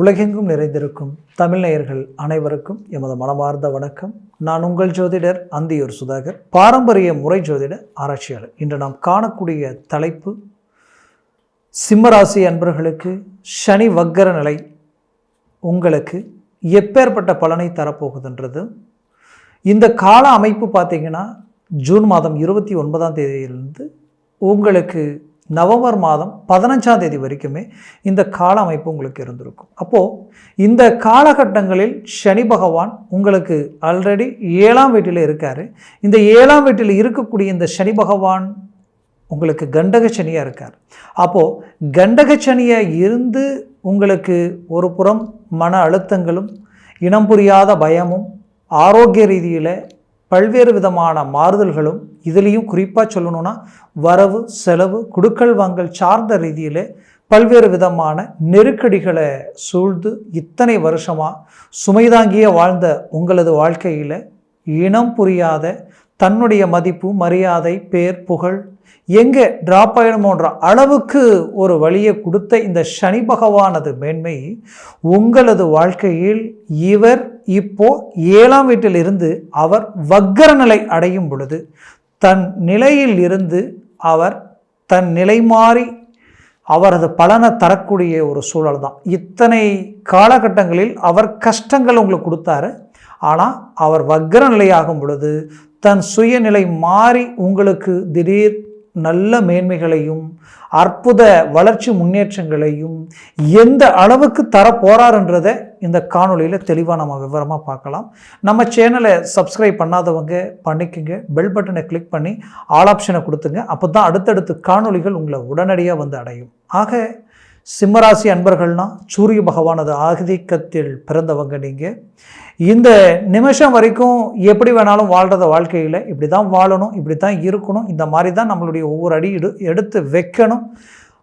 உலகெங்கும் நிறைந்திருக்கும் தமிழ் நேயர்கள் அனைவருக்கும் எமது மனமார்ந்த வணக்கம். நான் உங்கள் ஜோதிடர் அந்தியூர் சுதாகர். பாரம்பரிய முறை ஜோதிட ஆராய்ச்சியாளர். இன்று நாம் காணக்கூடிய தலைப்பு சிம்மராசி அன்பர்களுக்கு சனி வக்கர நிலை உங்களுக்கு எப்பேற்பட்ட பலனை தரப்போகுதுன்றது. இந்த கால அமைப்பு பார்த்தீங்கன்னா ஜூன் மாதம் இருபத்தி ஒன்பதாம் தேதியிலிருந்து உங்களுக்கு நவம்பர் மாதம் பதினஞ்சாம் தேதி வரைக்குமே இந்த கால அமைப்பு உங்களுக்கு இருந்திருக்கும். அப்போது இந்த காலகட்டங்களில் சனி பகவான் உங்களுக்கு ஆல்ரெடி ஏழாம் வீட்டில் இருக்கார். இந்த ஏழாம் வீட்டில் இருக்கக்கூடிய இந்த சனி பகவான் உங்களுக்கு கண்டக சனியாக இருக்கார். அப்போது கண்டக சனியாக இருந்து உங்களுக்கு ஒரு புறம் மன அழுத்தங்களும் இனம் புரியாத பயமும் ஆரோக்கிய ரீதியில் பல்வேறு விதமான மாறுதல்களும் இதுலேயும் குறிப்பாக சொல்லணும்னா வரவு செலவு குடுக்கல் வாங்கல் சார்ந்த ரீதியில் பல்வேறு விதமான நெருக்கடிகளை சூழ்ந்து இத்தனை வருஷமாக சுமைதாங்கிய வாழ்ந்த உங்களது வாழ்க்கையில் இனம் புரியாத தன்னுடைய மதிப்பு மரியாதை பேர் புகழ் எங்கே ட்ராப் ஆகிடுமோன்ற அளவுக்கு ஒரு வழியை கொடுத்த இந்த சனி பகவானது மேன்மை உங்களது வாழ்க்கையில் இவர் இப்போ ஏழாம் வீட்டில் இருந்து அவர் வக்கர நிலை அடையும் பொழுது தன் நிலையில் இருந்து அவர் தன் நிலை மாறி அவரது பலனை தரக்கூடிய ஒரு சூழல் தான். இத்தனை காலகட்டங்களில் அவர் கஷ்டங்கள் உங்களுக்கு கொடுத்தாரு. ஆனால் அவர் வக்கர நிலையாகும் பொழுது தன் சுயநிலை மாறி உங்களுக்கு திடீர் நல்ல மேன்மைகளையும் அற்புத வளர்ச்சி முன்னேற்றங்களையும் எந்த அளவுக்கு தர போகிறாருன்றதை இந்த காணொலியில் தெளிவாக நம்ம விவரமாக பார்க்கலாம். நம்ம சேனலை சப்ஸ்கிரைப் பண்ணாதவங்க பண்ணிக்கோங்க. பெல் பட்டனை கிளிக் பண்ணி ஆல் ஆப்ஷனை கொடுத்துங்க அப்போ தான் அடுத்தடுத்து காணொலிகள் உங்களை உடனடியாக வந்து அடையும். ஆக சிம்மராசி அன்பர்கள்னா சூரிய பகவானது ஆதிக்கத்தில் பிறந்தவங்க நீங்கள் இந்த நிமிஷம் வரைக்கும் எப்படி வேணாலும் வாழ்கிறத வாழ்க்கையில் இப்படி தான் வாழணும் இப்படி தான் இருக்கணும் இந்த மாதிரி தான் நம்மளுடைய ஒவ்வொரு அடி எடு எடுத்து வைக்கணும்.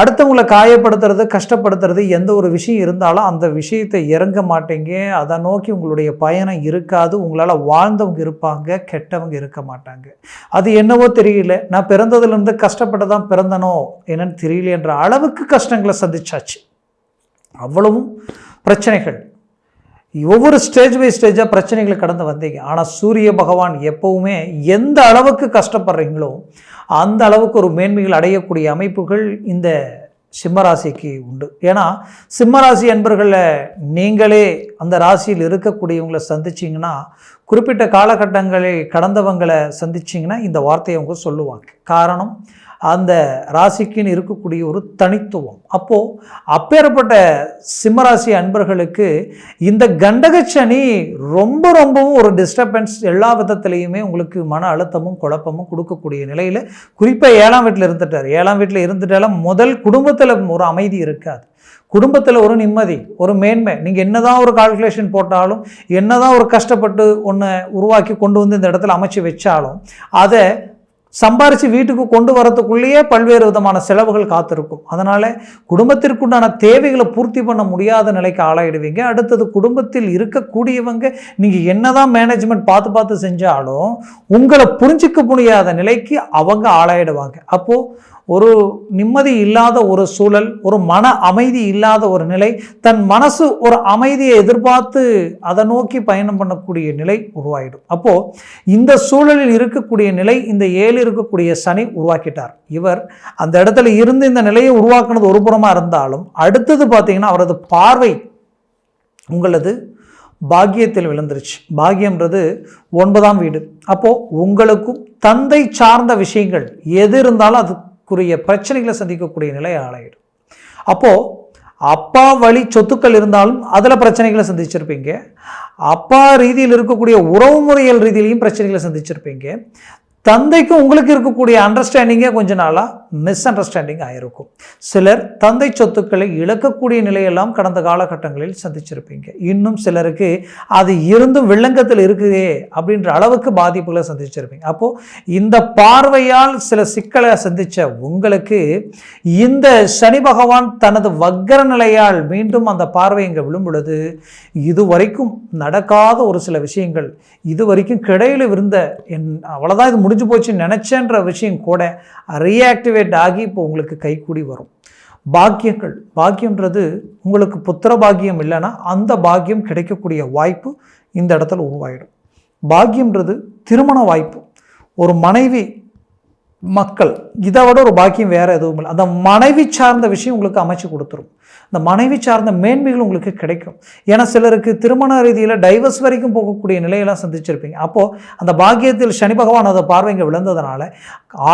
அடுத்தவங்களை காயப்படுத்துறது கஷ்டப்படுத்துறது எந்த ஒரு விஷயம் இருந்தாலும் அந்த விஷயத்தை இறங்க மாட்டீங்க. அதை நோக்கி உங்களுடைய பயணம் இருக்காது. உங்களால் வாழ்ந்தவங்க இருப்பாங்க கெட்டவங்க இருக்க மாட்டாங்க. அது என்னவோ தெரியல. நான் பிறந்ததுலேருந்து கஷ்டப்பட்டு தான் பிறந்தனோ என்னன்னு தெரியலன்ற அளவுக்கு கஷ்டங்களை சந்திச்சாச்சு. அவ்வளவும் பிரச்சனைகள். ஒவ்வொரு ஸ்டேஜ் பை ஸ்டேஜாக பிரச்சனைகளை கடந்து வந்தீங்க. ஆனால் சூரிய பகவான் எப்போவுமே எந்த அளவுக்கு கஷ்டப்படுறீங்களோ அந்த அளவுக்கு ஒரு மேன்மைகள் அடையக்கூடிய அமைப்புகள் இந்த சிம்மராசிக்கு உண்டு. ஏன்னா சிம்மராசி அன்பர்களை நீங்களே அந்த ராசியில் இருக்கக்கூடியவங்களை சந்திச்சிங்கன்னா குறிப்பிட்ட காலகட்டங்களை கடந்தவங்களை சந்திச்சிங்கன்னா இந்த வார்த்தையை அவங்க சொல்லுவாங்க. காரணம் அந்த ராசிக்குன்னு இருக்கக்கூடிய ஒரு தனித்துவம். அப்போது அப்பேற்பட்ட சிம்மராசி அன்பர்களுக்கு இந்த கண்டகச்சனி ரொம்ப ரொம்பவும் ஒரு டிஸ்டர்பன்ஸ் எல்லா விதத்துலேயுமே உங்களுக்கு மன அழுத்தமும் குழப்பமும் கொடுக்கக்கூடிய நிலையில் குறிப்பாக ஏழாம் வீட்டில் இருந்துட்டார். ஏழாம் வீட்டில் இருந்துட்டாலும் முதல் குடும்பத்தில் ஒரு அமைதி இருக்காது. குடும்பத்தில் ஒரு நிம்மதி ஒரு மேன்மை. நீங்கள் என்னதான் ஒரு கால்குலேஷன் போட்டாலும் என்னதான் ஒரு கஷ்டப்பட்டு ஒன்று உருவாக்கி கொண்டு வந்து இந்த இடத்துல அமைச்சு வச்சாலும் அதை சம்பாரித்து வீட்டுக்கு கொண்டு வரத்துக்குள்ளேயே பல்வேறு விதமான செலவுகள் காத்திருக்கும். அதனால் குடும்பத்திற்குண்டான தேவைகளை பூர்த்தி பண்ண முடியாத நிலைக்கு ஆளாயிடுவீங்க. அடுத்தது குடும்பத்தில் இருக்கக்கூடியவங்க நீங்கள் என்னதான் மேனேஜ்மெண்ட் பார்த்து பார்த்து செஞ்சாலும் உங்களை புரிஞ்சிக்க முடியாத நிலைக்கு அவங்க ஆளாயிடுவாங்க. அப்போது ஒரு நிம்மதி இல்லாத ஒரு சூழல் ஒரு மன அமைதி இல்லாத ஒரு நிலை தன் மனசு ஒரு அமைதியை எதிர்பார்த்து அதை நோக்கி பயணம் பண்ணக்கூடிய நிலை உருவாயிடும். அப்போது இந்த சூழலில் இருக்கக்கூடிய நிலை இந்த ஏழு இருக்கக்கூடிய சனி உருவாக்கிட்டார். இவர் அந்த இடத்துல இருந்து இந்த நிலையை உருவாக்குனது ஒரு புறமாக இருந்தாலும் அடுத்தது பார்த்தீங்கன்னா அவரது பார்வை உங்களது பாக்கியத்தில் விழுந்துருச்சு. பாக்கியம்ன்றது ஒன்பதாம் வீடு. அப்போது உங்களுக்கும் தந்தை சார்ந்த விஷயங்கள் எது இருந்தாலும் அதுக்குரிய பிரச்சனைகளை சந்திக்கக்கூடிய நிலை ஆளாயிடும். அப்போது அப்பா வழி சொத்துக்கள் இருந்தாலும் அதில் பிரச்சனைகளை சந்திச்சிருப்பீங்க. அப்பா ரீதியில் இருக்கக்கூடிய உறவு முறைகள் ரீதியிலையும் பிரச்சனைகளை சந்திச்சிருப்பீங்க. தந்தைக்கும் உங்களுக்கு இருக்கக்கூடிய அண்டர்ஸ்டாண்டிங்கே கொஞ்ச நாளாக மிஸ் அண்டர்ஸ்டாண்டிங் ஆகிருக்கும் சிலர் தந்தை சொத்துக்களை இழக்கக்கூடிய நிலையெல்லாம் கடந்த காலகட்டங்களில் சந்திச்சிருப்பீங்க. இன்னும் சிலருக்கு அது இருந்தும் வில்லங்கத்தில் இருக்குதே அப்படின்ற அளவுக்கு பாதிப்புகளை சந்திச்சிருப்பீங்க. அப்போது இந்த பார்வையால் சில சிக்கலை சந்தித்த உங்களுக்கு இந்த சனி பகவான் தனது வக்கர நிலையால் மீண்டும் அந்த பார்வை இங்கே விழும் பொழுது இதுவரைக்கும் நடக்காத ஒரு சில விஷயங்கள் இது வரைக்கும் இருந்த என் அவ்வளோதான் இது முடிஞ்சு முடிஞ்சு போச்சுன்னு நினச்சேன்ற விஷயம் கூட ரியாக்டிவேட் ஆகி இப்போ உங்களுக்கு கைக்கூடி வரும். பாக்கியங்கள் பாக்கியன்றது உங்களுக்கு புத்திர பாக்கியம் இல்லைன்னா அந்த பாக்கியம் கிடைக்கக்கூடிய வாய்ப்பு இந்த இடத்துல உருவாயிடும். பாக்கியன்றது திருமண வாய்ப்பு. ஒரு மனைவி மக்கள் இதை விட ஒரு பாக்கியம் வேறு எதுவும் இல்லை. அந்த மனைவி சார்ந்த விஷயம் உங்களுக்கு அமைச்சு கொடுத்துரும். அந்த மனைவி சார்ந்த மேன்மைகள் உங்களுக்கு கிடைக்கும். ஏன்னா சிலருக்கு திருமண ரீதியில் டைவர்ஸ் வரைக்கும் போகக்கூடிய நிலையெல்லாம் சந்திச்சிருப்பீங்க. அப்போது அந்த பாக்கியத்தில் சனி பகவான் அதை பார்வைங்க விழுந்ததுனால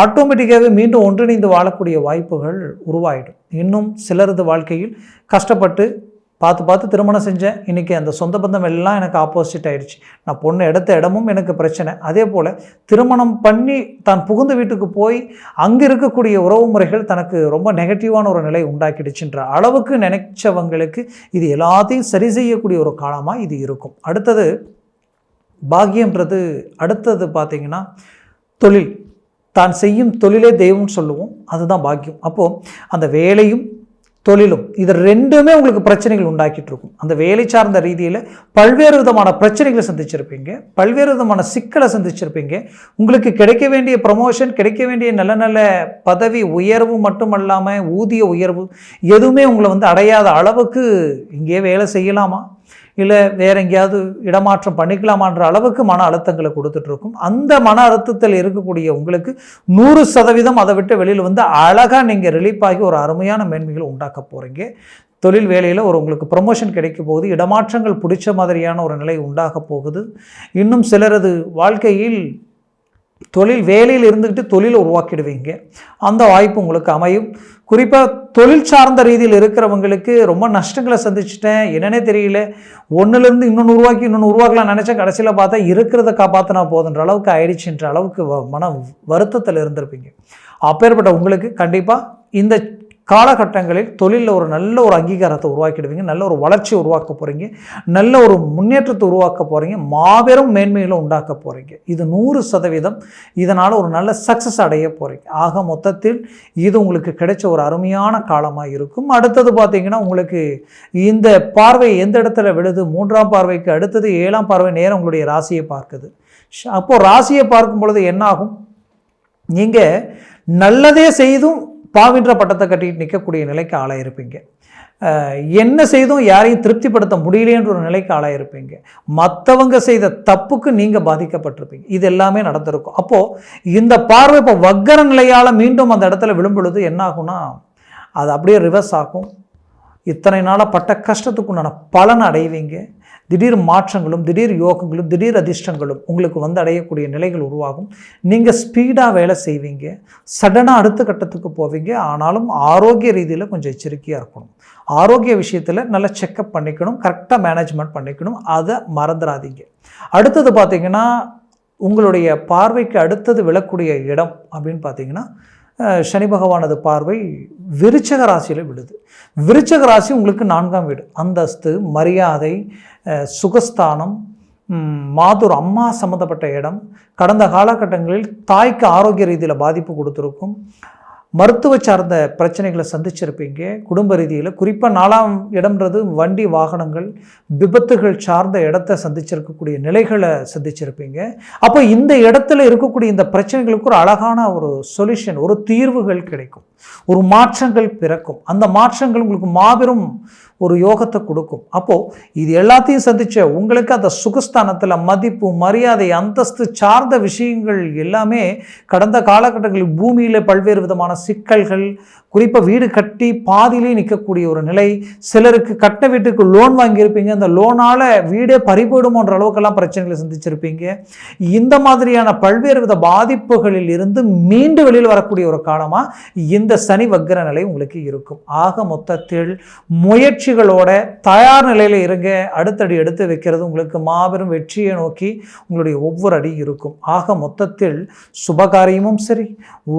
ஆட்டோமேட்டிக்காகவே மீண்டும் ஒன்றிணைந்து வாழக்கூடிய வாய்ப்புகள் உருவாயிடும். இன்னும் சிலரது வாழ்க்கையில் கஷ்டப்பட்டு பார்த்து பார்த்து திருமணம் செஞ்சேன். இன்றைக்கி அந்த சொந்த பந்தம் எல்லாம் எனக்கு ஆப்போசிட் ஆகிடுச்சு நான் பொண்ணு எடுத்த இடமும் எனக்கு பிரச்சனை. அதே போல் திருமணம் பண்ணி தான் புகுந்த வீட்டுக்கு போய் அங்கே இருக்கக்கூடிய உறவு முறைகள் தனக்கு ரொம்ப நெகட்டிவான ஒரு நிலை உண்டாக்கிடுச்சுன்ற அளவுக்கு நினைச்சவங்களுக்கு இது எல்லாத்தையும் சரி செய்யக்கூடிய ஒரு காலமாக இது இருக்கும். அடுத்தது பாக்கியன்றது அடுத்தது பார்த்திங்கன்னா தொழில். தான் செய்யும் தொழிலே தெய்வம்னு சொல்லுவோம். அதுதான் பாக்கியம். அப்போது அந்த வேலையும் தொழிலும். இது ரெண்டுமே உங்களுக்கு பிரச்சனைகள் உண்டாக்கிட்டு இருக்கும் அந்த வேலை சார்ந்த ரீதியில் பல்வேறு விதமான பிரச்சனைகளை சந்திச்சிருப்பீங்க. பல்வேறு விதமான சிக்கலை சந்திச்சிருப்பீங்க. உங்களுக்கு கிடைக்க வேண்டிய ப்ரமோஷன் கிடைக்க வேண்டிய நல்ல நல்ல பதவி உயர்வு மட்டுமல்லாமல் ஊதிய உயர்வு எதுவுமே உங்களை வந்து அடையாத அளவுக்கு இங்கே வேலை செய்யலாமா? இல்லை வேற எங்கேயாவது இடமாற்றம் பண்ணிக்கலாமான்ற அளவுக்கு மன அழுத்தங்களை கொடுத்துட்ருக்கும். அந்த மன அழுத்தத்தில் இருக்கக்கூடிய உங்களுக்கு நூறு சதவீதம் அதை விட்டு வெளியில் வந்து அழகாக நீங்கள் ரிலீஃப் ஆகி ஒரு அருமையான மேன்மைகளை உண்டாக்க போகிறீங்க தொழில் வேலையில் ஒரு உங்களுக்கு ப்ரொமோஷன் கிடைக்க போகுது. இடமாற்றங்கள் பிடிச்ச மாதிரியான ஒரு நிலை உண்டாக போகுது. இன்னும் சிலரது வாழ்க்கையில் தொழில் வேலையில் இருந்துக்கிட்டு தொழிலை உருவாக்கிடுவீங்க. அந்த வாய்ப்பு உங்களுக்கு அமையும். குறிப்பாக தொழில் சார்ந்த ரீதியில் இருக்கிறவங்களுக்கு ரொம்ப நஷ்டங்களை சந்திச்சிட்டேன். என்னன்னே தெரியல. ஒன்றுலேருந்து இன்னொன்று உருவாக்கி இன்னொன்று உருவாக்கலாம் நினச்சேன். கடைசியில் பார்த்தா இருக்கிறத காப்பாற்றினா போதுன்ற அளவுக்கு ஆயிடுச்சுன்ற அளவுக்கு மன வருத்தத்தில் இருந்திருப்பீங்க. அப்பேற்பட்ட உங்களுக்கு கண்டிப்பாக இந்த காலகட்டங்களில் தொழிலில் ஒரு நல்ல ஒரு அங்கீகாரத்தை உருவாக்கிடுவீங்க நல்ல ஒரு வளர்ச்சி உருவாக்க போகிறீங்க நல்ல ஒரு முன்னேற்றத்தை உருவாக்க போகிறீங்க மாபெரும் மேன்மைகளை உண்டாக்க போகிறீங்க இது நூறு சதவீதம் இதனால் ஒரு நல்ல சக்ஸஸ் அடைய போகிறீங்க ஆக மொத்தத்தில் இது உங்களுக்கு கிடைச்ச ஒரு அருமையான காலமாக இருக்கும். அடுத்தது பார்த்தீங்கன்னா உங்களுக்கு இந்த பார்வை எந்த இடத்துல விழுது மூன்றாம் பார்வைக்கு அடுத்தது ஏழாம் பார்வை நேரம் உங்களுடைய ராசியை பார்க்குது. அப்போது ராசியை பார்க்கும் பொழுது என்னாகும்? நீங்கள் நல்லதே செய்தும் பாவின்ற பட்டத்தை கட்டிட்டு நிற்கக்கூடிய நிலைக்கு ஆளாயிருப்பீங்க என்ன செய்தும் யாரையும் திருப்திப்படுத்த முடியலேன்ற ஒரு நிலைக்கு ஆளாயிருப்பீங்க மற்றவங்க செய்த தப்புக்கு நீங்கள் பாதிக்கப்பட்டிருப்பீங்க. இது எல்லாமே நடந்திருக்கும். அப்போது இந்த பார்வை இப்போ வக்கர நிலையால் மீண்டும் அந்த இடத்துல விழும்பொழுது என்ன ஆகும்னா அது அப்படியே ரிவர்ஸ் ஆகும். இத்தனை நாளாக பட்ட கஷ்டத்துக்குண்டான பலன் அடைவீங்க. திடீர் மாற்றங்களும் திடீர் யோகங்களும் திடீர் அதிர்ஷ்டங்களும் உங்களுக்கு வந்து அடையக்கூடிய நிலைகள் உருவாகும். நீங்கள் ஸ்பீடாக வேலை செய்வீங்க. சடனாக அடுத்த கட்டத்துக்கு போவீங்க. ஆனாலும் ஆரோக்கிய ரீதியில் கொஞ்சம் எச்சரிக்கையாக இருக்கணும். ஆரோக்கிய விஷயத்தில் நல்லா செக்கப் பண்ணிக்கணும். கரெக்டாக மேனேஜ்மெண்ட் பண்ணிக்கணும். அதை மறந்துடாதீங்க. அடுத்தது பார்த்திங்கன்னா உங்களுடைய பார்வைக்கு அடுத்தது விழக்கூடிய இடம் அப்படின்னு பார்த்தீங்கன்னா சனி பகவானது பார்வை விருச்சக ராசியில் விழுது. விருச்சக ராசி உங்களுக்கு நான்காம் வீடு. அந்தஸ்து மரியாதை சுகஸ்தானம் மாதூர் அம்மா சம்மந்தப்பட்ட இடம். கடந்த காலகட்டங்களில் தாய்க்கு ஆரோக்கிய ரீதியில் பாதிப்பு கொடுத்துருக்கும். மருத்துவ சார்ந்த பிரச்சனைகளை சந்திச்சிருப்பீங்க. குடும்ப ரீதியில் குறிப்பாக நாலாம் இடம்ன்றது வண்டி வாகனங்கள் விபத்துகள் சார்ந்த இடத்த சந்திச்சிருக்கக்கூடிய நிலைகளை சந்திச்சிருப்பீங்க. அப்போ இந்த இடத்துல இருக்கக்கூடிய இந்த பிரச்சனைகளுக்கு ஒரு அழகான ஒரு சொல்யூஷன் ஒரு தீர்வுகள் கிடைக்கும். ஒரு மாற்றங்கள் பிறக்கும். அந்த மாற்றங்கள் உங்களுக்கு மாபெரும் ஒரு யோகத்தை கொடுக்கும். அப்போது இது எல்லாத்தையும் சந்தித்த உங்களுக்கு அந்த சுகஸ்தானத்தில் மதிப்பு மரியாதை அந்தஸ்து சார்ந்த விஷயங்கள் எல்லாமே கடந்த காலகட்டங்களில் பூமியில் பல்வேறு விதமான சிக்கல்கள் குறிப்பாக வீடு கட்டி பாதியிலே நிற்கக்கூடிய ஒரு நிலை சிலருக்கு கட்ட வீட்டுக்கு லோன் வாங்கியிருப்பீங்க அந்த லோனால் வீடே பறிபோயிடுமோன்ற அளவுக்கெல்லாம் பிரச்சனைகளை சந்திச்சிருப்பீங்க. இந்த மாதிரியான பல்வேறு வித பாதிப்புகளில் இருந்து மீண்டு வெளியில் வரக்கூடிய ஒரு காலமாக இந்த சனி வக்கர நிலை உங்களுக்கு இருக்கும். ஆக மொத்தத்தில் முயற்சி முயற்சிகளோட தயார் நிலையில் இருங்க. அடுத்தடி எடுத்து வைக்கிறது உங்களுக்கு மாபெரும் வெற்றியை நோக்கி உங்களுடைய ஒவ்வொரு அடி இருக்கும். ஆக மொத்தத்தில் சுபகாரியமும் சரி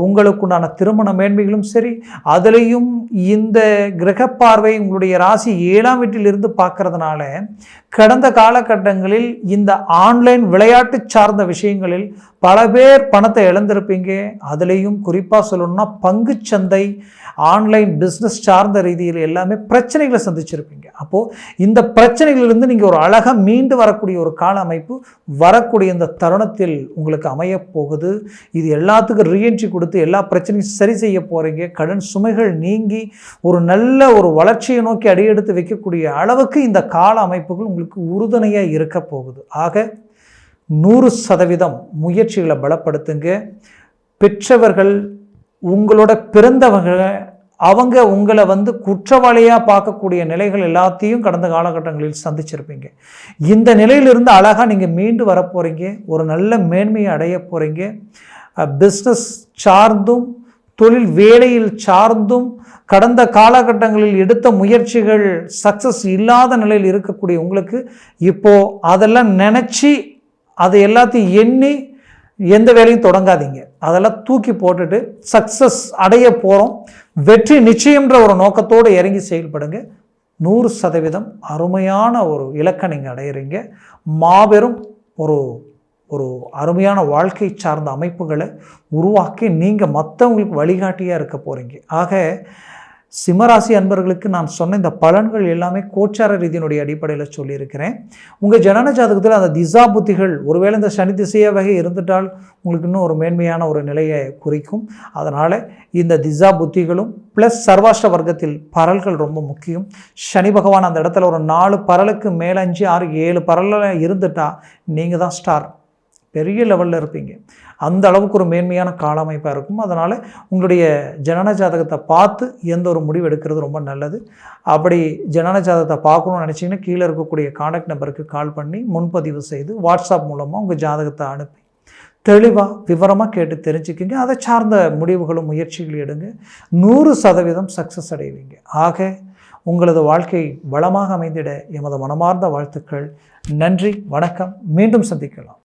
உங்களுக்குண்டான திருமண மேன்மைகளும் சரி அதுலேயும் இந்த கிரக பார்வை உங்களுடைய ராசி ஏழாம் வீட்டிலிருந்து பார்க்கறதுனால கடந்த காலகட்டங்களில் இந்த ஆன்லைன் விளையாட்டு சார்ந்த விஷயங்களில் பல பேர் பணத்தை இழந்திருப்பீங்க. அதுலேயும் குறிப்பாக சொல்லணும்னா பங்குச்சந்தை ஆன்லைன் பிஸ்னஸ் சார்ந்த ரீதியில் எல்லாமே பிரச்சனைகளை சந்திச்சிருப்பீங்க. அப்போது இந்த பிரச்சனைகளிலிருந்து நீங்கள் ஒரு அழகாக மீண்டு வரக்கூடிய ஒரு கால அமைப்பு வரக்கூடிய இந்த தருணத்தில் உங்களுக்கு அமையப் போகுது. இது எல்லாத்துக்கும் ரீஎன்ட்ரி கொடுத்து எல்லா பிரச்சனையும் சரி செய்ய போகிறீங்க கடன் சுமைகள் நீங்கி ஒரு நல்ல ஒரு வளர்ச்சியை நோக்கி அடியெடுத்து வைக்கக்கூடிய அளவுக்கு இந்த கால அமைப்புகள் உங்களுக்கு உறுதுணையாக இருக்க போகுது. ஆக நூறு சதவீதம் முயற்சிகளை பலப்படுத்துங்க. பெற்றவர்கள் உங்களோட பிறந்தவங்க அவங்க உங்களை வந்து குற்றவாளியாக பார்க்கக்கூடிய நிலைகள் எல்லாத்தையும் கடந்த காலகட்டங்களில் சந்திச்சிருப்பீங்க. இந்த நிலையிலிருந்து அழகாக நீங்கள் மீண்டு வர போகிறீங்க ஒரு நல்ல மேன்மையை அடைய போகிறீங்க பிஸ்னஸ் சார்ந்தும் தொழில் வேலையில் சார்ந்தும் கடந்த காலகட்டங்களில் எடுத்த முயற்சிகள் சக்ஸஸ் இல்லாத நிலையில் இருக்கக்கூடிய உங்களுக்கு இப்போது அதெல்லாம் நினச்சி அதை எல்லாத்தையும் எண்ணி எந்த வேலையும் தொடங்காதீங்க. அதெல்லாம் தூக்கி போட்டுட்டு சக்ஸஸ் அடைய போகிறோம் வெற்றி நிச்சயம்ன்ற ஒரு நோக்கத்தோடு இறங்கி செயல்படுங்க. நூறு சதவீதம் அருமையான ஒரு இலக்கை நீங்கள் அடையிறீங்க. மாபெரும் ஒரு ஒரு அருமையான வாழ்க்கை சார்ந்த அமைப்புகளை உருவாக்கி நீங்கள் மற்றவங்களுக்கு வழிகாட்டியாக இருக்க போகிறீங்க ஆக சிம்மராசி அன்பர்களுக்கு நான் சொன்ன இந்த பலன்கள் எல்லாமே கோச்சார ரீதியினுடைய அடிப்படையில் சொல்லியிருக்கிறேன். உங்கள் ஜனன ஜாதகத்தில் அந்த திசா புத்திகள் ஒருவேளை இந்த சனி திசையாகவே இருந்துட்டால் உங்களுக்கு இன்னும் ஒரு மேன்மையான ஒரு நிலையை குறிக்கும். அதனால் இந்த திசா புத்திகளும் ப்ளஸ் சர்வாஷ்ட வர்க்கத்தில் பரல்கள் ரொம்ப முக்கியம். சனி பகவான் அந்த இடத்துல ஒரு நாலு பரலுக்கு மேலே அஞ்சு ஆறு ஏழு பரலில் இருந்துட்டால் நீங்கள் தான் ஸ்டார் பெரிய லெவலில் இருப்பீங்க. அந்த அளவுக்கு ஒரு மேன்மையான கால அமைப்பாக இருக்கும். அதனால் உங்களுடைய ஜனன ஜாதகத்தை பார்த்து எந்த ஒரு முடிவு எடுக்கிறது ரொம்ப நல்லது. அப்படி ஜனன ஜாதகத்தை பார்க்கணும்னு நினச்சிங்கன்னா கீழே இருக்கக்கூடிய காண்டாக்ட் நம்பருக்கு கால் பண்ணி முன்பதிவு செய்து வாட்ஸ்அப் மூலமாக உங்கள் ஜாதகத்தை அனுப்பி தெளிவாக விவரமாக கேட்டு தெரிஞ்சுக்கிங்க. அதை சார்ந்த முடிவுகளும் முயற்சிகளும் எடுங்க. நூறு சதவீதம் சக்ஸஸ் அடைவீங்க. ஆக உங்களது வாழ்க்கை வளமாக அமைந்திட எமது மனமார்ந்த வாழ்த்துக்கள். நன்றி வணக்கம். மீண்டும் சந்திக்கலாம்.